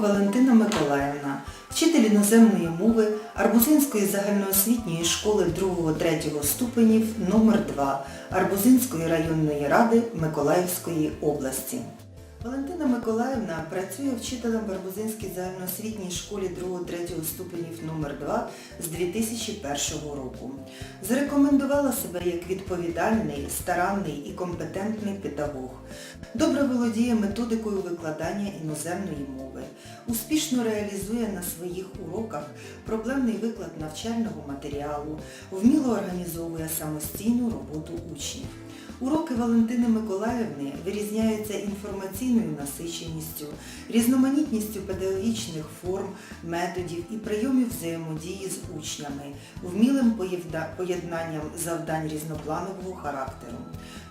Валентина Миколаївна, вчитель іноземної мови Арбузинської загальноосвітньої школи 2-3 ступенів номер 2 Арбузинської районної ради Миколаївської області. Валентина Миколаївна працює вчителем в Арбузинській загальноосвітній школі 2-3 ступенів номер 2 з 2001 року. Зарекомендувала себе як відповідальний, старанний і компетентний педагог. Добре володіє методикою викладання іноземної мови, успішно реалізує на своїх уроках проблемний виклад навчального матеріалу, вміло організовує самостійну роботу учнів. Уроки Валентини Миколаївни вирізняються інформаційною насиченістю, різноманітністю педагогічних форм, методів і прийомів взаємодії з учнями, вмілим поєднанням завдань різнопланового характеру.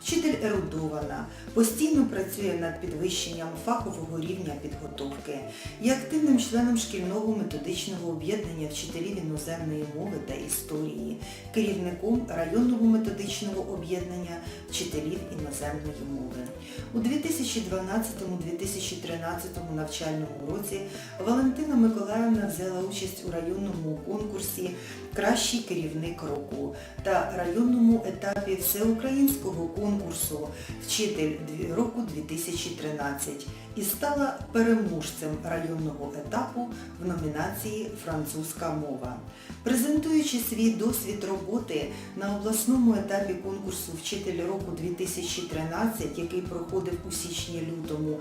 Вчитель ерудована, постійно працює над підвищенням фахового рівня підготовки, є активним членом шкільного методичного об'єднання вчителів іноземної мови та історії, керівником районного методичного об'єднання вчителів іноземної мови. У 2012-2013 навчальному році Валентина Миколаївна взяла участь у районному конкурсі Кращий керівник року та районному етапі всеукраїнського конкурсу Вчитель року 2013 і стала переможцем районного етапу в номінації Французька мова. Презентуючи свій досвід роботи на обласному етапі конкурсу Вчитель року 2013, який проходив у січні-лютому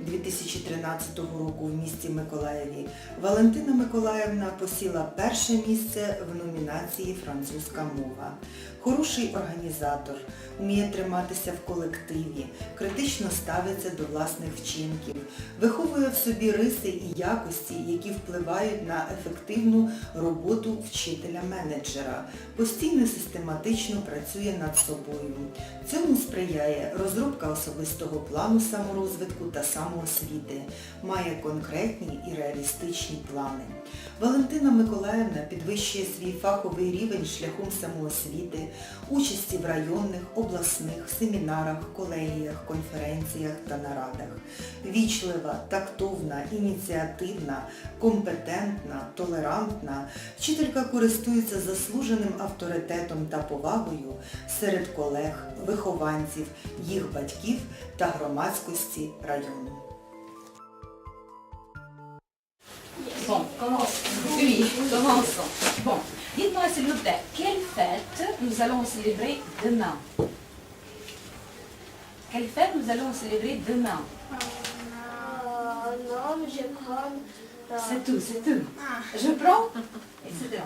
2013 року в місті Миколаєві, Валентина Миколаївна посіла перше місце в номінації Французька мова. Хороший організатор, вміє триматися в колективі, критично ставиться до власних вчинків, виховує в собі риси і якості, які впливають на ефективну роботу вчителя-менеджера, постійно систематично працює над собою. Цьому сприяє розробка особистого плану саморозвитку та самоосвіти, має конкретні і реалістичні плани. Валентина Миколаївна підвищує свій фаховий рівень шляхом самоосвіти, участі в районних, обласних, семінарах, колегіях, конференціях та нарадах. Вічлива, тактовна, ініціативна, компетентна, толерантна, вчителька користується заслуженим авторитетом та повагою серед колег, вихованців, їх батьків та громадськості району. Bon, commençons. Oui, commençons. Bon, dites-moi s'il vous plaît, quelle fête nous allons célébrer demain Quelle fête nous allons célébrer demain Euh, non, je prends. euh, C'est tout, c'est tout. Je prends Etc.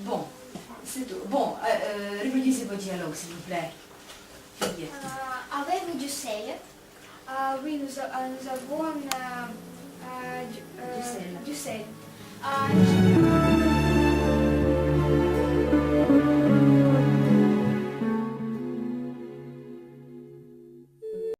Bon, c'est tout. Bon, euh, euh, reproduisez vos dialogues s'il vous plaît. Yes. Would you say it? We in the, in the Giuseppe.